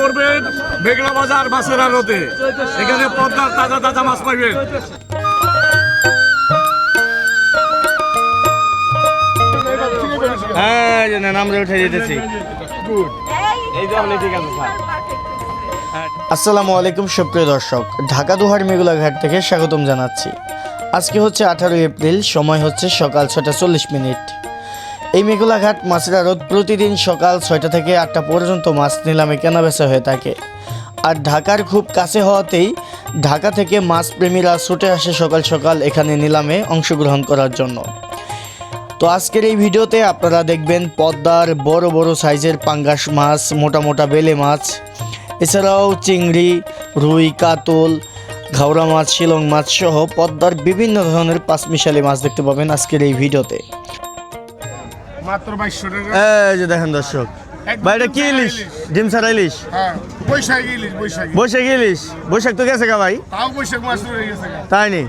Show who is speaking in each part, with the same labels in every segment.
Speaker 1: পড়বেন মেঘনা বাজার মাছের আড়তে এখানে পদ্মার তাজা তাজা মাছ পাইবেন।
Speaker 2: হ্যাঁ আসসালামু আলাইকুম, সুপ্রিয় দর্শক। ঢাকা দুহার মেগুলাঘাট থেকে স্বাগতম জানাচ্ছি। আজকে হচ্ছে আঠারোই এপ্রিল, সময় হচ্ছে সকাল ছটা চল্লিশ মিনিট। এই মেঘুলাঘাট মাছের আড়ত প্রতিদিন সকাল ছয়টা থেকে আটটা পর্যন্ত মাছ নিলামে কেনাবেচা হয়ে থাকে। আর ঢাকার খুব কাছে হওয়াতেই ঢাকা থেকে মাছ প্রেমীরা ছুটে আসে সকাল সকাল এখানে নিলামে অংশগ্রহণ করার জন্য। তো আজকের এই ভিডিওতে আপনারা দেখবেন পদ্মার বড় বড় সাইজের পাঙ্গাস মাছ, মোটা মোটা বেলে মাছ, এছাড়াও চিংড়ি, রুই, কাতল, ঘাওড়া মাছ, শিলং মাছ সহ পদ্মার বিভিন্ন ধরনের পাঁচমিশালি মাছ দেখতে পাবেন আজকের এই ভিডিওতে।
Speaker 3: মাত্র বাইশশো টাকা।
Speaker 2: এই যে দেখেন দর্শক। ভাই এটা কি ইলিশ? ডিম ছাড়া ইলিশ?
Speaker 3: হ্যাঁ বৈশাখ ইলিশ বৈশাখ।
Speaker 2: বৈশাখ ইলিশ? বৈশাখ তো গেছে গা ভাই।
Speaker 3: তাও বৈশাখ মাছ ধরে গেছে
Speaker 2: তাই নি?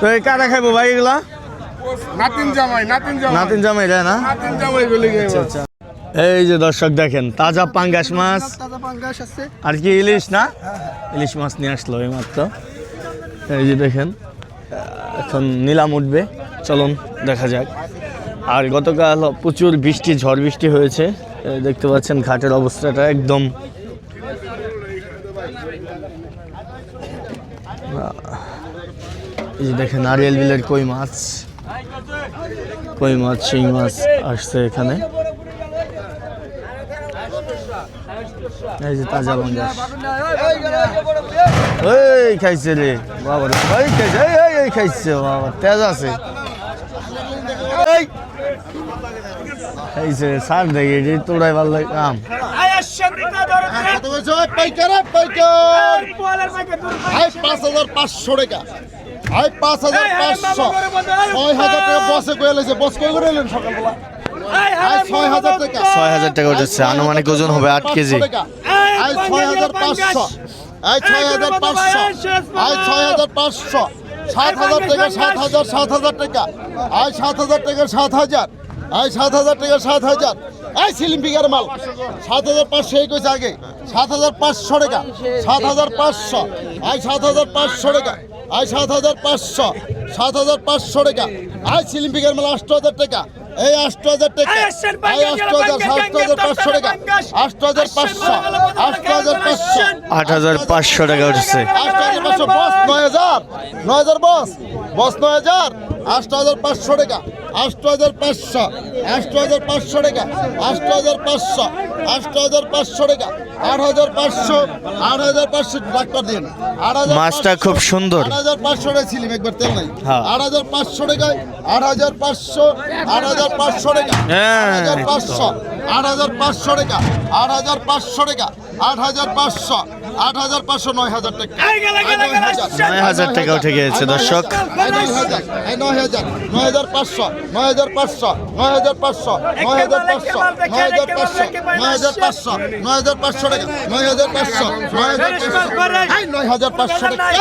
Speaker 2: তো এই কারা খাইবো ভাই এগুলা?
Speaker 3: নাতিন জামাই নাতিন জামাই।
Speaker 2: নাতিন জামাই রে না?
Speaker 3: নাতিন জামাই বলে গেছে।
Speaker 2: এই যে দর্শক দেখেন তাজা পাঙ্গাস মাছ। আর কি ইলিশ না? ইলিশ মাছ নিয়ে আসলো এই মাত্র এই যে দেখেন এখন নিলাম উঠবে। চলুন দেখা যাক। আর গতকাল প্রচুর বৃষ্টি, ঝড় বৃষ্টি হয়েছে। দেখতে পাচ্ছেন ঘাটের অবস্থাটা একদম। এই যে দেখেন, নারিয়েল বিলের কই মাছ। কই মাছ, শিং মাছ আসছে এখানে। এই যে তাজা খাইছে রে। বাবা খাইছে খাইছে, বাবা, তেজ আছে এই খাইছে সার দেখি এটি তোড়াই ভালো লাগে কাম
Speaker 4: কত বলছো পাইকার পাইকার। আই পাঁচ হাজার পাঁচশো টাকা। আই পাঁচ হাজার পাঁচশো। ছয় হাজার টাকা বসে কয়ে লেছে বস কই করে এলেন সকালবেলা। আই ছয় হাজার টাকা।
Speaker 2: ছয় হাজার টাকা উঠেছে আনুমানিক ওজন হবে আট কেজি।
Speaker 4: আই ছয় হাজার পাঁচশো। আই ছয় হাজার পাঁচশো। আই ছয় হাজার পাঁচশো। সাত হাজার টাকা সাত হাজার সাত হাজার টাকা। আই সাত হাজার টাকা সাত হাজার। আই সাত হাজার টাকা, সাত হাজার। আই সিলিম পিকার মাল। সাত হাজার পাঁচশো এই কইছে আগে। সাত হাজার পাঁচশো টাকা। সাত হাজার পাঁচশো। আই সাত হাজার পাঁচশো টাকা। আই সাত হাজার পাঁচশো। সাত হাজার পাঁচশো টাকা। আই সিলিম পিকার মাল আষ্ট হাজার টাকা। এই আষ্ট হাজার টাকা এই আষ্ট হাজার সাত হাজার পাঁচশো টাকা আষ্ট হাজার পাঁচশো আষ্ট হাজার পাঁচশো
Speaker 2: আট হাজার পাঁচশো টাকা উঠেছে
Speaker 4: আষ্ট হাজার পাঁচশো বস নয় হাজার নয় হাজার বস বস নয় হাজার আষ্ট হাজার পাঁচশো টাকা আষ্ট হাজার পাঁচশো আষ্ট হাজার পাঁচশো টাকা আষ্ট হাজার পাঁচশো আষ্ট হাজার পাঁচশো টাকা আট হাজার পাঁচশো আট হাজার পাঁচশো ডাক্তার দিন আট হাজার
Speaker 2: মাছটা খুব সুন্দর।
Speaker 4: আট হাজার পাঁচশো টাকা ছিলিম একবার তেল নাই
Speaker 2: হ্যাঁ।
Speaker 4: আট হাজার পাঁচশো টাকায় আট হাজার পাঁচশো আট হাজার পাঁচশো টাকা
Speaker 2: হ্যাঁ,
Speaker 4: আট হাজার। পাঁচশো আট হাজার পাঁচশো টাকা আট হাজার পাঁচশো টাকা আট হাজার পাঁচশো আট হাজার পাঁচশো নয় হাজার টাকা নয় হাজার।
Speaker 2: টাকা উঠে গিয়েছে দর্শক
Speaker 4: নয় হাজার নয় হাজার নয় হাজার পাঁচশো নয় হাজার পাঁচশো নয় হাজার পাঁচশো নয় হাজার পাঁচশো নয় হাজার পাঁচশো নয় হাজার পাঁচশো নয় হাজার পাঁচশো টাকা নয় হাজার পাঁচশো নয় হাজার পাঁচশো নয় হাজার পাঁচশো টাকা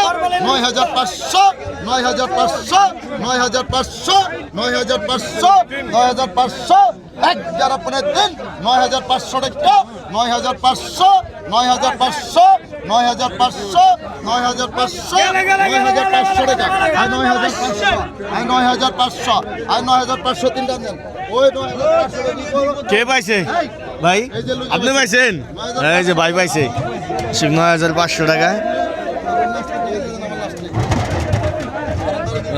Speaker 4: নয় হাজার পাঁচশো নয় হাজার পাঁচশো নয় হাজার পাঁচশো নয় হাজার পাঁচশো নয় হাজার পাঁচশো এক যারা পনেরো দিন নয় হাজার পাঁচশো টাকা নয় হাজার পাঁচশো নয় হাজার পাঁচশো নয় হাজার পাঁচশো নয় হাজার পাঁচশো নয় হাজার পাঁচশো টাকা আর নয় হাজার পাঁচশো আর নয় হাজার পাঁচশো আর নয় হাজার পাঁচশো তিনটা দেন ওই নয় হাজার পাঁচশো কি
Speaker 2: পাইছে ভাই আপনি
Speaker 4: পাইছে।
Speaker 2: পাইছেন এই যে ভাই পাইছে নয় হাজার পাঁচশো টাকা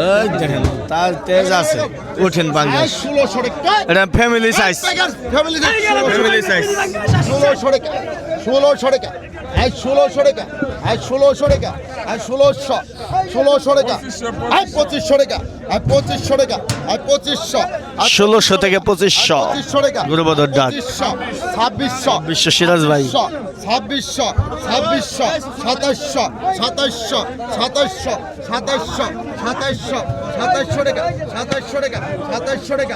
Speaker 2: এই দেখেন তার তেজ আছে।
Speaker 4: আর
Speaker 2: পাঙ্গাস এটা ফ্যামিলি সাইজ
Speaker 4: ফ্যামিলি
Speaker 2: সাইজ
Speaker 4: ষোলো টাকা ষোলো টাকা আই ষোলোশো টাকা আই ষোলোশো টাকা আই ষোলোশো ষোলোশো টাকা আই পঁচিশশো টাকা আই পঁচিশশো টাকা আই পঁচিশশো
Speaker 2: ষোলোশো থেকে পঁচিশশো।
Speaker 4: পঁচিশশো টাকা
Speaker 2: গুরুবদর ডাক।
Speaker 4: ছাব্বিশশো
Speaker 2: বিশ্ব সিরাজ ভাই।
Speaker 4: ছাব্বিশশো ছাব্বিশশো সাতাশশো সাতাশশো সাতাশশো সাতাশশো সাতাশশো সাতাশশো টাকা সাতাশশো টাকা সাতাশশো টাকা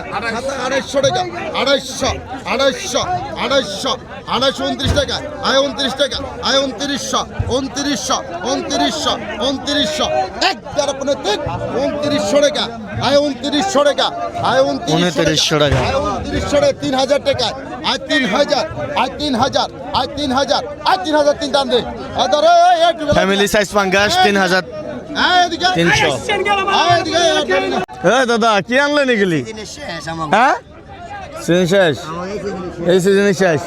Speaker 4: আড়াইশো টাকা আড়াইশো আড়াইশো আড়াইশো
Speaker 5: আড়াইশো উনত্রিশ টাকা আয় উনত্রিশ টাকা আয় উনত্রিশশো উনত্রিশশো উনত্রিশশো উনত্রিশশো। এক তেরো পনেরো তিন উনত্রিশশো টাকা আয় উনত্রিশশো টাকা আয়
Speaker 2: উনত্রিশশো টাকা।
Speaker 5: আয় উনত্রিশশো টাকা তিন হাজার টাকা আয় তিন হাজার আয় তিন হাজার আয় তিন হাজার আয় তিন হাজার তিন টান দে।
Speaker 2: ফ্যামিলি সাইজ পাঙ্গাস তিন হাজার। তিনশো। হ্যাঁ দাদা কি আনলেন এগুলি? হ্যাঁ? সিজন শেষ? এই সিজনে শেষ?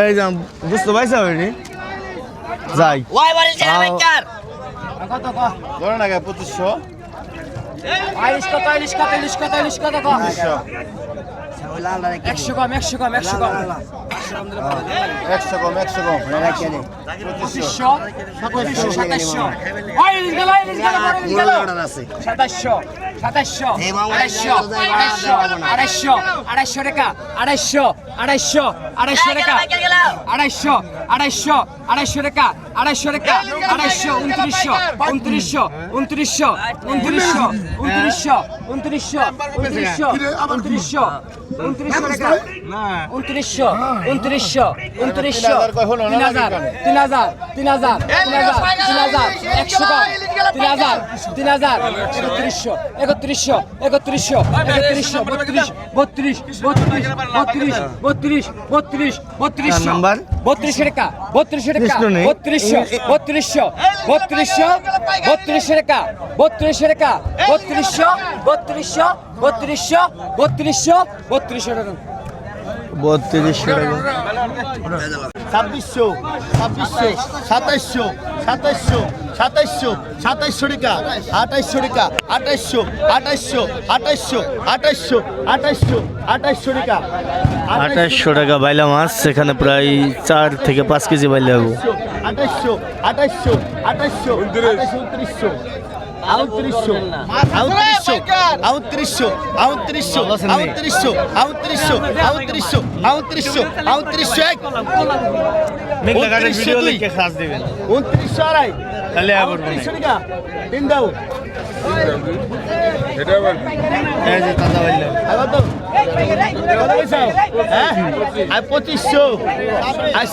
Speaker 2: এই যাম বুঝতে পাইছো আমি যাই। ওই বাড়ি ছেড়ে বেকার।
Speaker 5: কত কত ধরে না 2500 আইলিশ কত আইলিশ কত আইলিশ কত আইলিশ
Speaker 6: একশো কম একশো কম একশো কম।
Speaker 5: একশো কম একশো কম।
Speaker 6: পঁচিশশো পঁচিশশো সাতাশশো। সাতাশশো সাতাশশো আড়াইশো আড়াইশো আড়াইশো আড়াইশো টাকা আড়াইশো। আড়াইশো আড়াইশো টাকা আড়াইশো আড়াইশো আড়াইশো টাকা আড়াইশো টাকা আড়াইশো উনত্রিশশো উনত্রিশশো উনত্রিশশো উনত্রিশশো উনত্রিশশো উনত্রিশশো উনত্রিশশো উনত্রিশশো উনত্রিশশো টাকা উনত্রিশশো উনত্রিশশো উনত্রিশশো তিন হাজার তিন হাজার তিন হাজার তিন হাজার তিন হাজার একশো কম তিন হাজার তিন হাজার একত্রিশশো একত্রিশশো একত্রিশশো একত্রিশশো বত্রিশ বত্রিশ বত্রিশ বত্রিশ বত্রিশ বত্রিশ বত্রিশ
Speaker 2: নাম্বার?
Speaker 6: বত্রিশ টাকা বত্রিশ টাকা। বত্রিশশো বত্রিশশো বত্রিশশো বত্রিশ টাকা বত্রিশ টাকা বত্রিশশো বত্রিশশো বত্রিশশো বত্রিশশো বত্রিশশো টাকা
Speaker 2: বত্রিশশো টাকা
Speaker 5: ছাব্বিশশো ছাব্বিশশো সাতাইশশো সাতাইশশো সাতাইশশো সাতাইশশো টাকা আঠাইশশো টাকা আঠাইশশো আঠাইশশো আঠাইশশো আঠাইশশো আঠাইশশো আঠাইশশো টাকা।
Speaker 2: আঠাশশো টাকা বাইলা মাছ সেখানে প্রায় চার থেকে পাঁচ কেজি বাইলে যাব
Speaker 5: আঠাইশশো আঠাইশশো আঠাইশশো আঠাইশশো উনত্রিশশো আউত্রিশশো আউত্রিশশো আউত্রিশশো আউত্রিশশো আউত্রিশশো আউত্রিশশো আউত্রিশশো আউত্রিশশো আউত্রিশশো এক।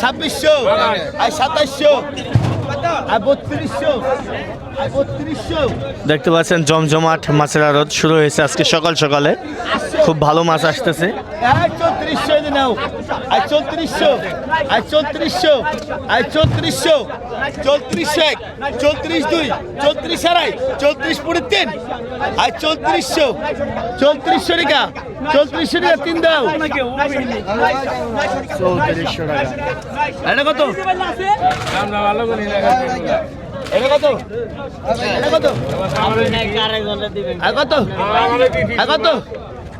Speaker 5: ছাব্বিশশো। আর সাতাশশো।
Speaker 2: দেখতে পাচ্ছেন জমজমাট মাছের আড়ত শুরু হয়েছে আজকে সকাল সকালে। খুব ভালো মাছ আসতেছে।
Speaker 5: চৌত্রিশশো এনে নাও আর চৌত্রিশশো আর চৌত্রিশশো আর চৌত্রিশশো চৌত্রিশশো এক চৌত্রিশ দুই চৌত্রিশ আড়াই চৌত্রিশ পুরি তিন আর চৌত্রিশশো চৌত্রিশশো টাকা চৌত্রিশশো টাকা তিন দাও
Speaker 2: চৌত্রিশশো টাকা
Speaker 5: এটা কত কত কত কত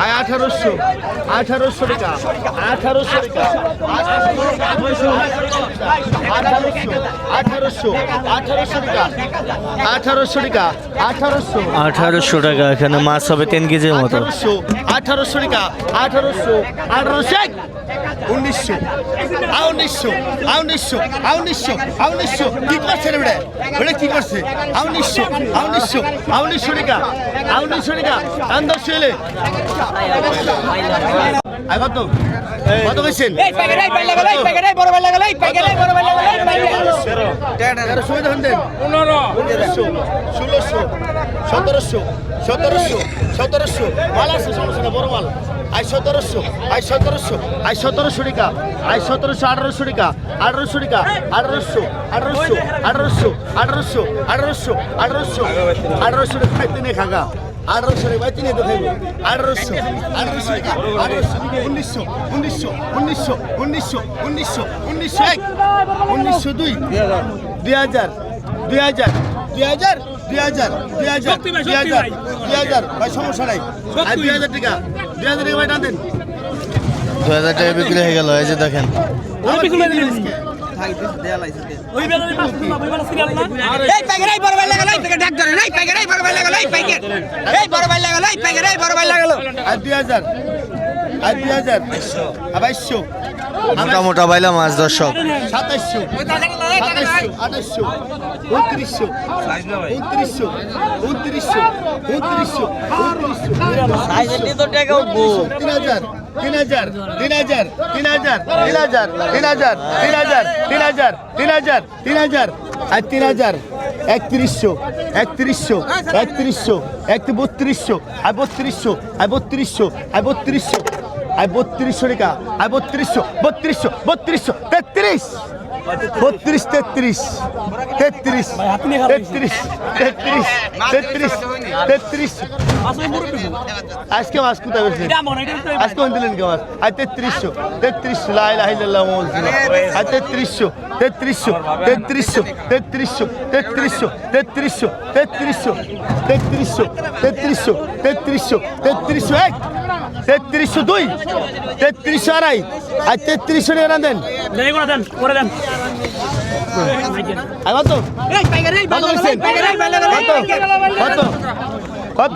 Speaker 5: আয় আঠারোশো আঠারোশো টাকা আঠারোশো টাকা আঠারোশো আঠারোশো টাকা আঠারোশো টাকা আঠারোশো
Speaker 2: আঠারোশো টাকা এখানে মাছ হবে তিন কেজির মতো।
Speaker 5: আঠারোশো টাকা আঠারোশো আঠারোশো উনিশশো উনিশশো উনিশশো উনিশশো উনিশশো কি করছে রে বেড়ে বেড়ে কি করছে উনিশশো উনিশশো উনিশশো টাকা উনিশশো টাকা আই কত কত কইছেন
Speaker 6: এই প্যাকেট এই পাইলা গেল এই প্যাকেট এই বড় পাইলা গেল এই প্যাকেট এই বড় এই পাইলা
Speaker 5: তেরো সুবিধা হন দেন পনেরোশো ষোলোশো সতেরোশো সতেরোশো সতেরোশো মাল আছে সমস্যা না বড় মাল আই সতেরোশো আই সতেরোশো আই সতেরোশো টাকা আই সতেরোশো আঠারোশো টাকা আঠারোশো টাকা আঠারোশো আঠারোশো আঠারোশো আঠারোশো আঠারোশো আঠারোশো আঠারোশো টাকা খাইতে নে খাগা আঠারোশো টাকা বাইতে নিয়ে দেখাইব। আঠারোশো আঠারোশো টাকা আঠারোশো উনিশশো উনিশশো উনিশশো উনিশশো উনিশশো উনিশশো এক উনিশশো দুই দুই হাজার দুই হাজার দুই হাজার দুই হাজার দুই হাজার দুই হাজার দুই হাজার ভাই সমস্যা নাই। আর দুই হাজার টাকা দুই হাজার টাকা ভাই টান দেন।
Speaker 2: দু হাজার টাকা বিক্রি হয়ে গেল এই যে দেখেন।
Speaker 7: এই প্যাকেট, এই বড় ভাই লাগালো, এই প্যাকেট, ডাক ধরে এই প্যাকেট, এই বড় ভাই লাগালো, এই প্যাকেট, এই বড় ভাই লাগালো, এই প্যাকেট, এই বড় ভাই লাগালো।
Speaker 5: আর দুই হাজার, আর দুই হাজার। আর বাইশশো।
Speaker 2: মোটা মোটা বাইলা মাছ দর্শক
Speaker 5: সাতাইশশো আঠাইশশো উনত্রিশশো উনত্রিশশো উনত্রিশশো উনত্রিশশো উনত্রিশশো তিন হাজার তিন হাজার তিন হাজার তিন হাজার তিন হাজার তিন হাজার তিন হাজার তিন হাজার তিন হাজার তিন হাজার আর তিন হাজার একত্রিশশো একত্রিশশো একত্রিশশো এক বত্রিশশো আর বত্রিশশো আর বত্রিশশো আর বত্রিশশো আর বত্রিশশো টাকা আর বত্রিশশো বত্রিশশো বত্রিশশো তেত্রিশ বত্রিশ তেত্রিশ তেত্রিশ তেত্রিশ তেত্রিশ তেত্রিশ তেত্রিশ আজকে মাছ কোথায় বসে আজকে কোন দিলেন কে মাছ আর তেত্রিশশো তেত্রিশশো লাই লাল্লাহ আর তেত্রিশশো তেত্রিশশো তেত্রিশশো তেত্রিশশো তেত্রিশশো তেত্রিশশো তেত্রিশশো তেত্রিশশো তেত্রিশশো তেত্রিশশো তেত্রিশশো এক তেত্রিশশো দুই তেত্রিশশো আড়াই আর তেত্রিশশো টাকা দেন।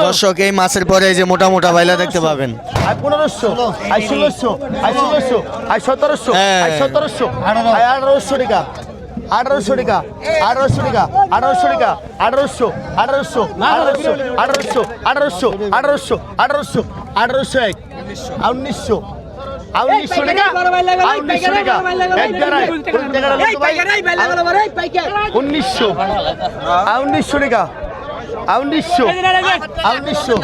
Speaker 2: দর্শক এই মাছের পরে এই যে মোটা মোটা বাইলা দেখতে পাবেন।
Speaker 5: আর পনেরোশো আর ষোলোশো আর ষোলোশো আর সতেরোশো
Speaker 2: হ্যাঁ।
Speaker 5: আর সতেরোশো আর আঠারোশো টাকা। আঠারোশো টাকা আঠারোশো টাকা আঠারোশো টাকা আঠারোশো আঠারোশো আঠারোশো আঠারোশো আঠারোশো আঠারোশো আঠারোশো এক উনিশশো আউনিশশো টাকা উনিশশো টাকা এক জায়গায় উনিশশো আউনিশশো টাকা আউনিশশো আউনিশশো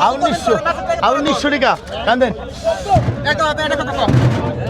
Speaker 5: আউনিশশো আউনিশশো টাকা কান্দেন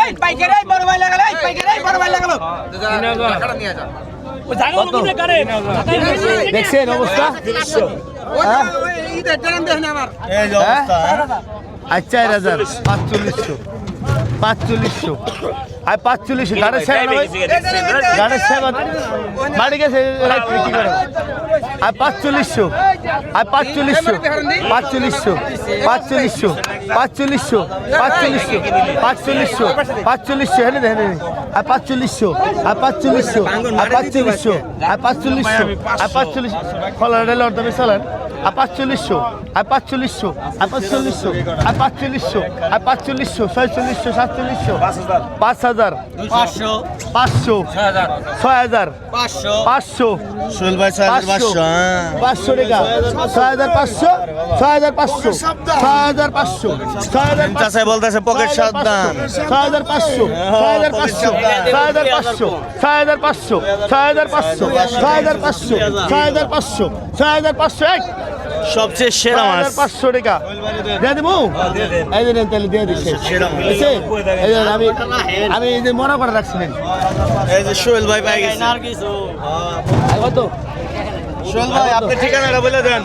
Speaker 2: এই
Speaker 7: পাইকারি এই বড় ভাই লাগালো এই পাইকারি
Speaker 5: দেখছেন অবস্থা? হ্যাঁ? আচ্ছা পাঁচচল্লিশশো। পাঁচচল্লিশশো। আর ভাই? গাড়ির সাহেব বাড়ি গেছে কি করে আর পাঁচচল্লিশশো আর পাঁচচল্লিশশো পাঁচচল্লিশশো পাঁচচল্লিশশো পাঁচচল্লিশশো পাঁচচল্লিশশো পাঁচচল্লিশশো পাঁচচল্লিশশো হেনে হেনে আর পাঁচচল্লিশশো আর পাঁচচল্লিশশো আর পাঁচচল্লিশশো আর পাঁচচল্লিশশো আর পাঁচচল্লিশ ফলার তবে চলেন আর পাঁচচল্লিশশো আর পাঁচচল্লিশশো আর পাঁচচল্লিশশো আর পাঁচচল্লিশশো আর পাঁচচল্লিশশো ছয়চল্লিশশো সাতচল্লিশশো পাঁচ হাজার পাঁচশো পাঁচশো ছয় হাজার
Speaker 7: পাঁচশো
Speaker 5: পাঁচশো
Speaker 2: সোহেল ভাই ছয় হাজার
Speaker 5: পাঁচশো
Speaker 2: পাঁচশো হ্যাঁ
Speaker 5: টাকা ছয় হাজার পাঁচশো ছয় হাজার পাঁচশো ছয় হাজার পাঁচশো ছয় হাজার
Speaker 2: চাষাই বলতেছে পকেট সাবধান
Speaker 5: ছয় হাজার পাঁচশো ছয় হাজার পাঁচশো ছয় হাজার পাঁচশো ছয় হাজার পাঁচশো ছয় হাজার পাঁচশো ছয় হাজার পাঁচশো ছয় হাজার পাঁচশো ছয় হাজার পাঁচশো এক
Speaker 2: সবচেয়ে সেরা মাছ।
Speaker 5: পাঁচশো টাকা। দিয়ে দেবো? এই নেন তাহলে দিয়ে দিচ্ছে। দিচ্ছে? এই আমি আমি এই যে মনে করে রাখছিলেন
Speaker 2: এই যে সোহেল ভাই পাই গেছে।
Speaker 5: কত?
Speaker 2: সোহেল ভাই আপনি ঠিকানাটা বলে দেন।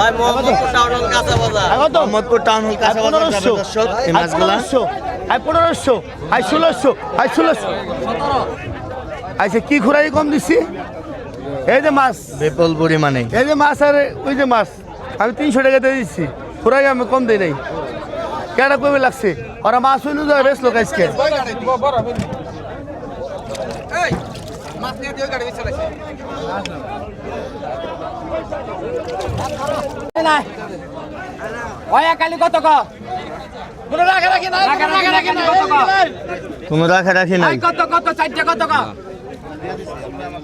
Speaker 2: ভাই মোহাম্মদপুর টাউন হল কাঁচা বাজার।
Speaker 5: কত?
Speaker 2: মোহাম্মদপুর টাউন হল কাঁচা বাজার যাবে
Speaker 5: পনেরোশো
Speaker 2: দর্শক এই মাছগুলা।
Speaker 5: পনেরোশো। ষোলোশো। ষোলোশো। আচ্ছা কি ঘোরাই কম দিচ্ছি? এই যে মাছ।
Speaker 2: বিপুল পরিমাণে।
Speaker 5: এই যে মাছ আর ওই যে মাছ আমি তিনশো টাকা দিয়ে দিচ্ছি। ঘোরাই আমি কম দিই নাই। কেন কমে লাগছে? ওরা মাছ হইলে তো বেশ লোক আজকে।
Speaker 7: এই মাছ নিয়ে দিও গাড়ি চলেছে ওই কালি কত ক? কোনো রাখা রাখি নাই কত ক
Speaker 2: কোনো রাখা রাখি নাই।
Speaker 7: কত কত চারটে কত ক?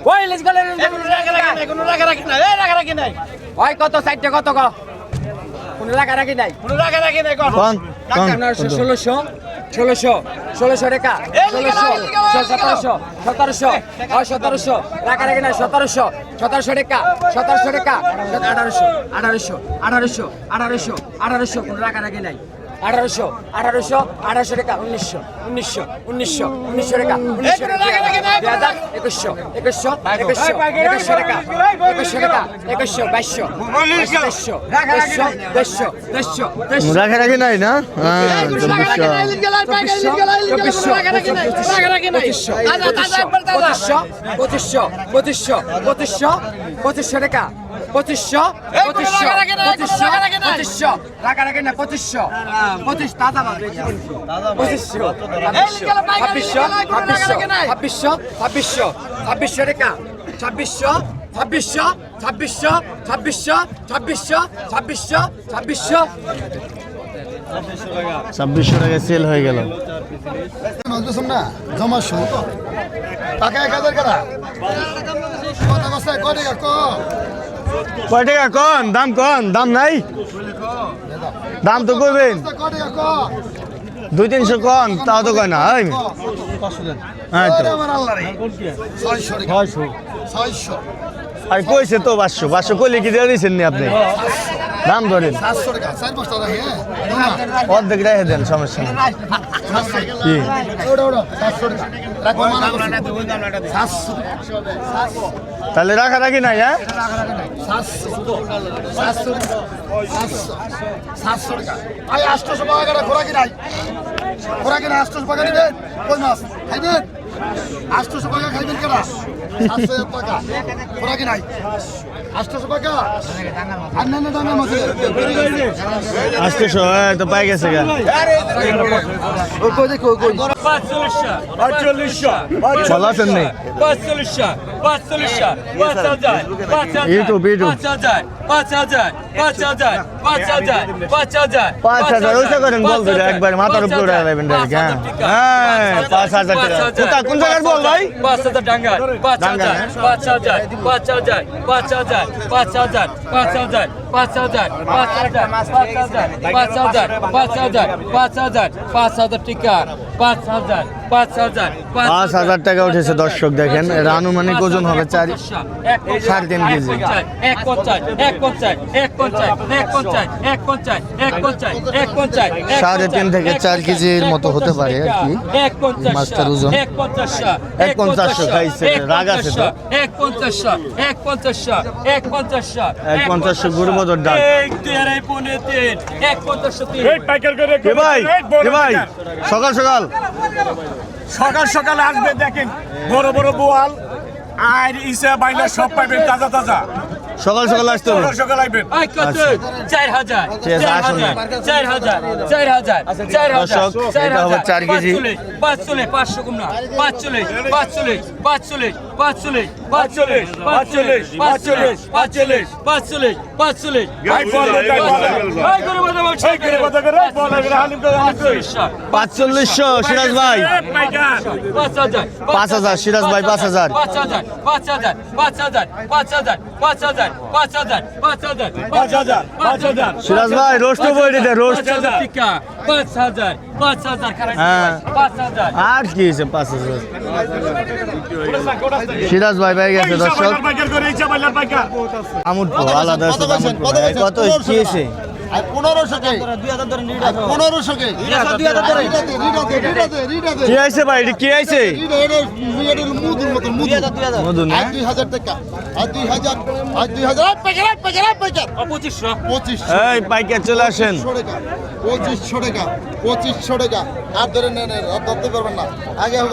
Speaker 7: ওই লেজ গলে কোনো রাখা রাখি নাই কোনো রাখা রাখি নাই এই রাখা রাখি নাই। ওই কত চারটে কত ক? কোনো রাখা রাখি নাই। কোনো রাখা রাখি নাই
Speaker 2: কোন কোন
Speaker 7: ষোলোশো
Speaker 6: ষোলোশো ষোলোশো টাকা ষোলোশো সতেরোশো সতেরোশো সতেরোশো টাকা রেখে না সতেরোশো সতেরোশো টাকা সতেরোশো টাকা আঠারোশো আঠারোশো আঠারোশো আঠারোশো আঠারোশো কোনো টাকা রেখে নাই। আঠারোশো আঠারোশো আঠারোশো টাকা উনিশশো উনিশশো উনিশশো উনিশশো টাকা উনিশশো টাকা। দুই হাজার একুশশো একুশশো একুশশো একুশশো টাকা একুশশো টাকা একুশশো বাইশশো বাইশশো দেড়শো দেড়শো দেড়শো দেড়শো
Speaker 2: রাখা রাখি। নাই না? হ্যাঁ চব্বিশশো।
Speaker 6: পঁচিশশো পঁচিশশো পঁচিশশো পঁচিশশো টাকা। পঁচিশশো পঁচিশশো পঁচিশশো পঁচিশশো রাখে না পঁচিশশো পঁচিশ দাদা পঁচিশশো ছাব্বিশশো ছাব্বিশশো ছাব্বিশশো ছাব্বিশশো টাকা ছাব্বিশশো ছাব্বিশশো ছাব্বিশশো ছাব্বিশশো ছাব্বিশশো ছাব্বিশশো ছাব্বিশশো
Speaker 2: ছাব্বিশশো। টাকা সেল হয়ে গেল।
Speaker 4: না? জমা শো টাকা এক হাজার কারা কথা কথা কয় টাকা ক।
Speaker 2: কয় টাকা কন? দাম কন? দাম নাই? দাম তো
Speaker 4: কইবেন।
Speaker 2: দুই তিনশো কন তাও তো কয় না কইছে তো বাসশো বাসশো কইলে কি দিয়ে দিয়েছেন আপনি? দাম ধরেন। অর্ধেক রেখে দেন, সমস্যা নেই। তাহলে রাখা রাখি নাই হ্যাঁ?
Speaker 4: খাইবেন আষ্টশো টাকা। খাইবেন কেনা সাতশো টাকা খোরাকি নাই টাকা আর না না
Speaker 2: আসতেছো তো পাই গেছে গা নেই
Speaker 8: পাঁচচল্লিশশো পাঁচচল্লিশশো পাঁচ হাজার পাঁচ হাজার
Speaker 2: ইউটিউব, ইউটিউব।
Speaker 8: পাঁচ হাজার পাঁচ হাজার পাঁচ হাজার পাঁচ হাজার পাঁচ হাজার
Speaker 2: ওইটা করেন বল ধরে একবার মাথার উপরে হ্যাঁ। হ্যাঁ, পাঁচ হাজার টাকা। কোথা- কোন জায়গার বল ভাই?
Speaker 8: পাঁচ হাজার ডাঙ্গার পাঁচ হাজার
Speaker 2: হ্যাঁ।
Speaker 8: পাঁচ হাজার পাঁচ হাজার পাঁচ হাজার পাঁচ হাজার পাঁচ হাজার পাঁচ হাজার পাঁচ হাজার পাঁচ হাজার পাঁচ হাজার পাঁচ হাজার পাঁচ হাজার পাঁচ হাজার টিকা পাঁচ হাজার পাঁচ হাজার
Speaker 2: পাঁচ হাজার টাকা উঠেছে দর্শক দেখেন এর আনুমানিক ওজন হবে চার সাড়ে তিন কেজি।
Speaker 8: এক পঞ্চাশ এক পঞ্চাশ এক পঞ্চাশ এক পঞ্চাশ এক পঞ্চাশ এক পঞ্চাশ এক পঞ্চাশ
Speaker 2: সাড়ে তিন থেকে চার কেজির মতো হতে পারে আর কি মাছটার ওজন।
Speaker 8: এক পঞ্চাশ
Speaker 2: এক পঞ্চাশ খাইছে, রাগ আছে তো।
Speaker 8: এক পঞ্চাশ এক পঞ্চাশ এক
Speaker 2: এক পঞ্চাশশো
Speaker 8: মদর
Speaker 2: ডাল। ভাই সকাল সকাল।
Speaker 1: সকাল সকাল আসবে দেখেন বড় বড় বোয়াল আর ইসা বাইলা সব পাইবেন তাজা তাজা।
Speaker 2: সকাল সকাল আসতে হবে।
Speaker 1: সকাল সকাল আইবেন
Speaker 8: আই কত
Speaker 2: 4000
Speaker 8: 4000
Speaker 2: 4000 4000
Speaker 8: 4000 চার
Speaker 2: হবে 4 কেজি।
Speaker 8: 5 চলে 500 কম না। 5 চলে 5 চলে 5 চলে পাঁচচল্লিশ পাঁচচল্লিশ পাঁচচল্লিশ পাঁচচল্লিশ
Speaker 1: পাঁচচল্লিশ পাঁচচল্লিশ পাঁচচল্লিশ।
Speaker 2: পাঁচচল্লিশশো সিরাজ ভাই
Speaker 8: পাঁচ হাজার
Speaker 2: পাঁচ হাজার, সিরাজ ভাই, পাঁচ হাজার।
Speaker 8: পাঁচ হাজার পাঁচ হাজার পাঁচ হাজার পাঁচ হাজার পাঁচ হাজার পাঁচ হাজার পাঁচ হাজার
Speaker 1: পাঁচ হাজার, পাঁচ হাজার।
Speaker 2: সিরাজ ভাই রোস্ট বই দিতে রোস্ট
Speaker 8: পাঁচ হাজার হাজার
Speaker 2: হ্যাঁ। আর কি হয়েছে পাঁচ হাজার? সিরাজ ভাই ভাই গেছে দর্শক। আমুদ আলাদা
Speaker 4: কত
Speaker 2: হয়েছে?
Speaker 4: কি?
Speaker 2: আইছে ভাই? এটা কি আইছে? এই পাইকার চলে আসেন।
Speaker 4: পঁচিশশো টাকা পঁচিশশো টাকা আর ধরে নেন আর ধরতে পারবেন না। আগে হোক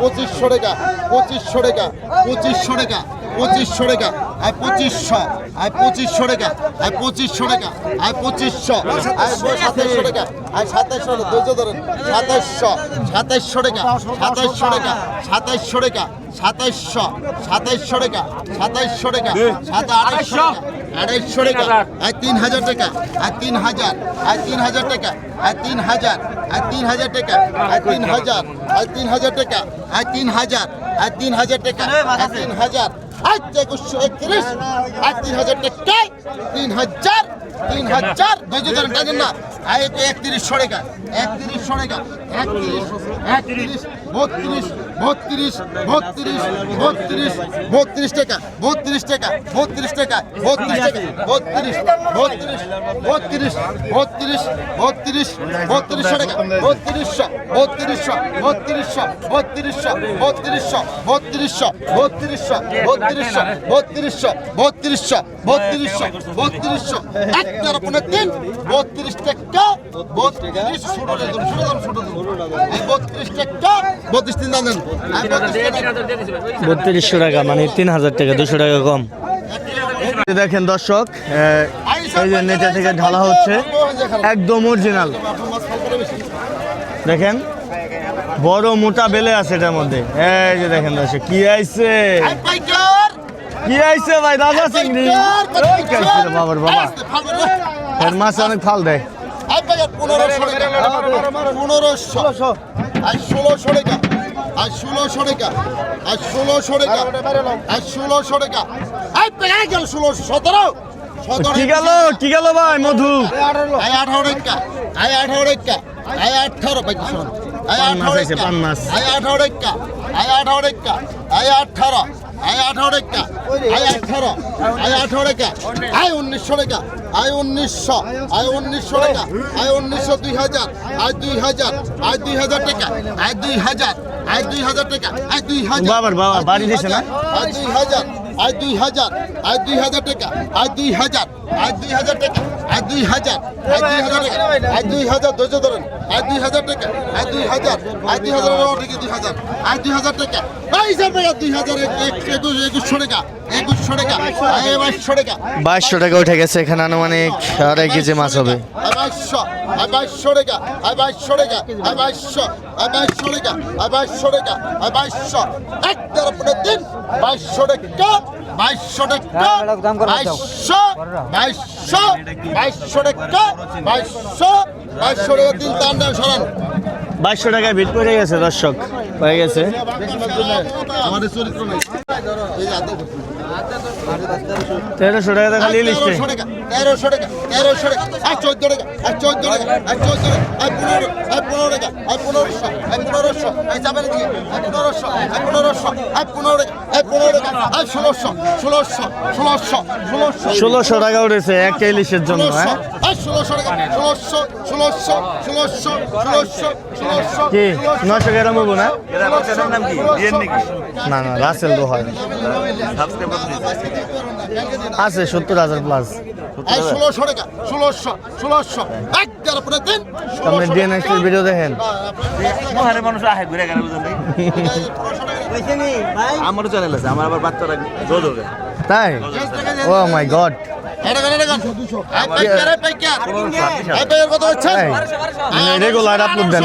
Speaker 4: পঁচিশশো টাকা পঁচিশশো টাকা পঁচিশশো টাকা। পঁচিশশো টাকা আর পঁচিশশো আর পঁচিশশো টাকা আর পঁচিশশো টাকা আর পঁচিশশো আর সাতাইশশো টাকা আর সাতাইশশো টাকা ধৈর্য ধরেন সাতাইশশো সাতাইশশো টাকা সাতাইশশো টাকা সাতাইশশো টাকা সাতাইশশো সাতাইশশো টাকা সাতাইশশো টাকা সাত আড়াইশো টাকা আড়াইশো টাকা আর তিন হাজার টাকা আর তিন হাজার আর তিন হাজার টাকা আর তিন হাজার আর তিন হাজার টাকা আর তিন হাজার আর তিন হাজার টাকা আর তিন হাজার আর তিন হাজার টাকা আর তিন হাজার আজ একুশশো একত্রিশ আজ তিন হাজার টাকা তিন হাজার তিন হাজার ধৈর্য ধরেন টাকেন না। আয় একত্রিশশো টাকা একত্রিশশো টাকা একত্রিশ একত্রিশ, বত্রিশ বত্রিশ বত্রিশ বত্রিশ বত্রিশ টাকা বত্রিশ টাকা বত্রিশ টাকা বত্রিশ টাকা বত্রিশ বত্রিশ বত্রিশ বত্রিশ বত্রিশ বত্রিশশো টাকা বত্রিশশো বত্রিশশো বত্রিশশো বত্রিশশো বত্রিশশো বত্রিশশো বত্রিশশো বত্রিশশো বত্রিশশো বত্রিশশো বত্রিশশো বত্রিশশো একটার পনেরো তিন বত্রিশ টাকা বত্রিশ টাকা ষোলো দাম ষোলো বত্রিশ টাকা বত্রিশ তিন দাম
Speaker 2: বত্রিশশো টাকা মানে তিন হাজার টাকা দুশো টাকা কম। দেখেন দর্শক এই যে নেচা থেকে ঢালা হচ্ছে একদম অরিজিনাল দেখেন বড় মোটা বেলে আছে এটার মধ্যে। এই যে দেখেন দর্শক কি আইছে? কি আইছে ভাই? দাদা চিংড়ি। বাবার বাবা। এর মাছ অনেক ফাল দেয়।
Speaker 4: পনেরোশো পনেরোশো। ষোলোশো টাকা। আর ষোলোশো টাকা আর ষোলোশো টাকা আর ষোলোশো টাকা আর পেয়ে গেল ষোলোশো সতেরো
Speaker 2: কি গেল কি গেল ভাই মধু
Speaker 4: আয় আঠারো টাকা আয় আঠারো টাকা আয় আঠারো
Speaker 2: পাইছি আয়
Speaker 4: আঠারো টাকা আয় আঠারো টাকা আয় আঠারো টাকা আয় আঠারো আই আঠারো টাকা। আয় আঠারো। আয় আঠারো টাকা। আয় উনিশশো টাকা। আয় উনিশশো। আয় উনিশশো টাকা। আয় উনিশশো দুই হাজার। আয় দুই হাজার। আয় দুই হাজার টাকা। আয় দুই হাজার। আয় দুই হাজার টাকা। আয় দুই হাজার।
Speaker 2: বাবার বাবা, বাড়ি দিয়েছে না?
Speaker 4: আয় দুই হাজার। আই দুই হাজার আই দুই হাজার টাকা আই দুই হাজার আই দুই হাজার টাকা আই দুই হাজার আই দুই হাজার টাকা আই দুই হাজার ধৈর্য ধরেন আই দুই হাজার টাকা আই দুই হাজার আই দুই হাজার ঠিকই দুই হাজার আই দুই হাজার টাকা বাইশ টাকা দুই হাজার এক- এক- একুশ একুশশো টাকা একুশশো টাকা বাইশশো টাকা
Speaker 2: বাইশশো টাকা উঠে গেছে এখানে আনুমানিক আড়াই কেজি মাছ হবে
Speaker 4: বাইশশো বাইশশো টাকা বাইশশো টাকা বাইশশো বাইশশো টাকা বাইশশো টাকা বাইশশো এক তেরো পনেরো তিন বাইশশো টাকা বাইশশো টাকা বাইশশো বাইশশো বাইশশো টাকা বাইশশো বাইশশো টাকা তিন টান সরান।
Speaker 2: বাইশশো টাকায় ভিট পড়ে গেছে দর্শক। হয়ে গেছে। তেরোশো টাকা তো খালি লিস্টে
Speaker 4: তেরোশো টাকা তেরোশো টাকা আর চোদ্দ টাকা আর চোদ্দ টাকা আর চোদ্দ টাকা আর পনেরো আর পনেরো টাকা আর পনেরোশো আর পনেরোশো আর আর পনেরোশো আর পনেরোশো আর পনেরো টাকা আর পনেরো টাকা আর ষোলোশো ষোলোশো ষোলোশো ষোলোশো।
Speaker 2: ষোলোশো টাকা উঠেছে একটা ইলিশের জন্য
Speaker 4: ষোলোশো
Speaker 2: হ্যাঁ
Speaker 4: ষোলোশো টাকা ষোলোশো ষোলোশো ষোলোশো ষোলোশো ষোলোশো
Speaker 2: কি? নশো গ্রাম হব না? না না রাসেল তো হয় আছে সত্তর হাজার প্লাস
Speaker 4: আর ষোলোশো টাকা ষোলোশো ষোলোশো। এক তেরো পনেরো তিন
Speaker 2: আপনি ডিএনএক্সের ভিডিও দেখেন।
Speaker 9: মানুষ আহে ঘুরে গেলে বুঝলেন আমারও চ্যানেল আছে আমার আবার বাচ্চারা
Speaker 2: তাই? Oh my god regular upload দেন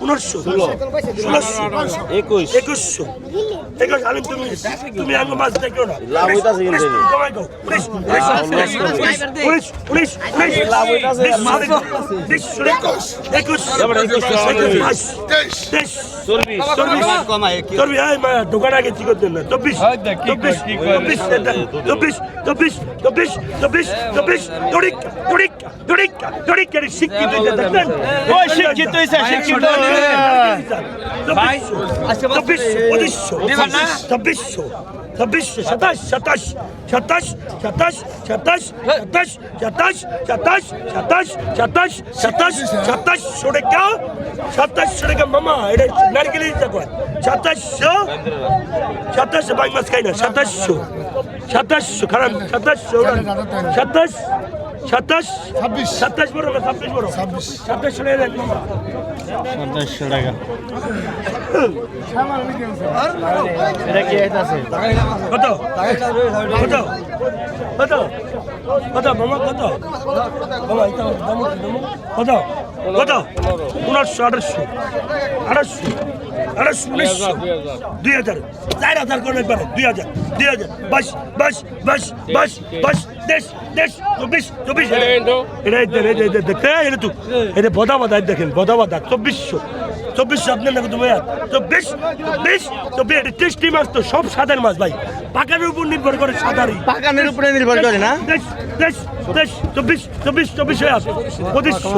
Speaker 1: পনেরোশো ষোলোশো একুশ। একুশশো। একুশ আমি তুমি তুমি আমি মাছ দেখো না। লাভ হইতাছে কিন্তু উনিশ উনিশ উনিশ উনিশ লাভ হইতাছে। একুশ। একুশ একুশ তেইশ। চব্বিশ চব্বিশ আয় মা দোকান আগে কি করতেন না। চব্বিশ। চব্বিশ চব্বিশ চব্বিশ চব্বিশ চব্বিশ চব্বিশ চব্বিশ দড়িক দড়িক দড়িক দড়িক শিক্ষিত শিক্ষিত শিক্ষিত
Speaker 8: ভাই, আজকে মাত্র
Speaker 1: চব্বিশশো পঁচিশশো
Speaker 8: দিবেন না?
Speaker 1: ছাব্বিশশো ছাব্বিশশো সাতাশ সাতাশ সাতাশ সাতাশ সাতাশ সাতাশ সাতাশ সাতাশ সাতাশ সাতাশ সাতাশ সাতাশশো টাকা সাতাশশো টাকা মামা এটা নারকেলের টাকা সাতাশশো সাতাশশো বাইক মাছ খাই না সাতাশশো সাতাশশো খারাপ সাতাশশো সাতাশ সাতাশ?
Speaker 3: ছাব্বিশ।
Speaker 1: সাতাশ বড় ছাব্বিশ বড়? সাতাশশো টাকা দেন মামা
Speaker 2: সাতাশশো টাকা। এটা কি আছে
Speaker 1: কত? কত? কত? কত? মামা কত? মামা এটা দাম কত? কত? পনেরোশো আঠাশশো আঠাশশো উনিশশো দুই হাজার। চার হাজার করে একবারে দুই হাজার দুই হাজার। বাস বাস বাস বাস বাস দেশ দেশ চব্বিশ চব্বিশ। দেখতে এটা তো। এটা বদা বদা দেখেন বদা বদা চব্বিশশো। চব্বিশশো আপনার নাকি তুমি চব্বিশ চব্বিশ চব্বিশ এটা টেস্টি মাছ তো সব সাদার মাছ ভাই। পাকানের উপর নির্ভর করে সাদারই
Speaker 2: পাকানের উপরে নির্ভর করে না?
Speaker 1: দেশ দেশ দেশ চব্বিশ চব্বিশ চব্বিশ হয়ে আসো পঁচিশশো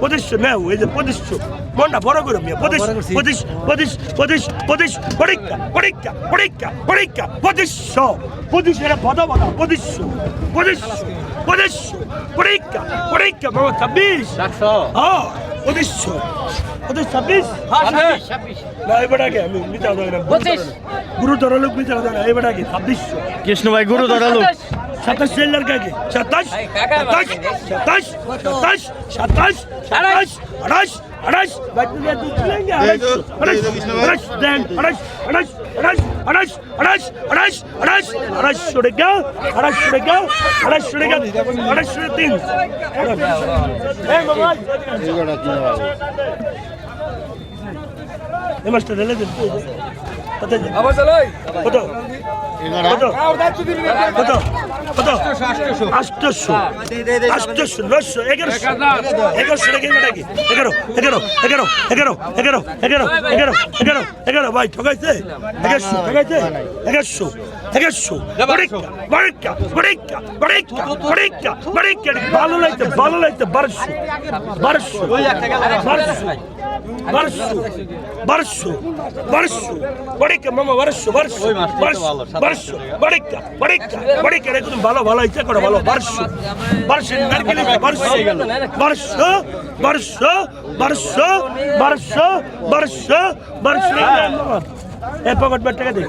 Speaker 1: পঁচিশশো নেও এই যে পঁচিশশো। মনটা বড় করে মিয়া পঁচিশ পঁচিশ পঁচিশ পঁচিশ পঁচিশ পরীক্ষা পরীক্ষা পরীক্ষা পরীক্ষা পঁচিশশো। পঁচিশ এটা বদা বদা পঁচিশশো। পঁচিশশো পঁচিশশো। পরীক্ষা পরীক্ষা মামা ছাব্বিশ। হ্যাঁ পঁচিশশো। পঁচিশ ছাব্বিশ? না এবারটাকে আমি মিথ্যা কথা।
Speaker 6: পঁচিশ।
Speaker 1: গুরুতর লোক মিথ্যা কথা না এবারটাকে ছাব্বিশশো।
Speaker 2: কৃষ্ণ ভাই গুরু ধরা লোক।
Speaker 1: সাতাশ সেল্লার কাকে সাতাশ সাতাশ সাতাশ সাতাশ সাতাশ সাতাশ আঠাশ আঠাশ আড়াইশো টাকা আড়াইশো টাকা আড়াইশো টাকা আড়াইশো তিন এই মাছটা ঢেলে দিন কত কত কত কত আটশোশো আটশোশো নশো এগারোশো এগারোশো এবার নাকি এগারো এগারো এগারো এগারো এগারো এগারো এগারো এগারো এগারো ভাই ঠকাইছে এগারোশো ভালো লাগছে ভালো লাগছে বারোশো বারোশো বারোশো வருஷு வருஷு வருஷு படைக்க மாமா வருஷு வருஷு வருஷு வருஷு படைக்க படைக்க படைக்க எனக்கு பல பல இச்ச கூட பல வருஷு வருஷு நர்க்கில வருஷு வருஷு வருஷு வருஷு வருஷு வருஷு வருஷு எப்ப கொட் பட்டக ದೇ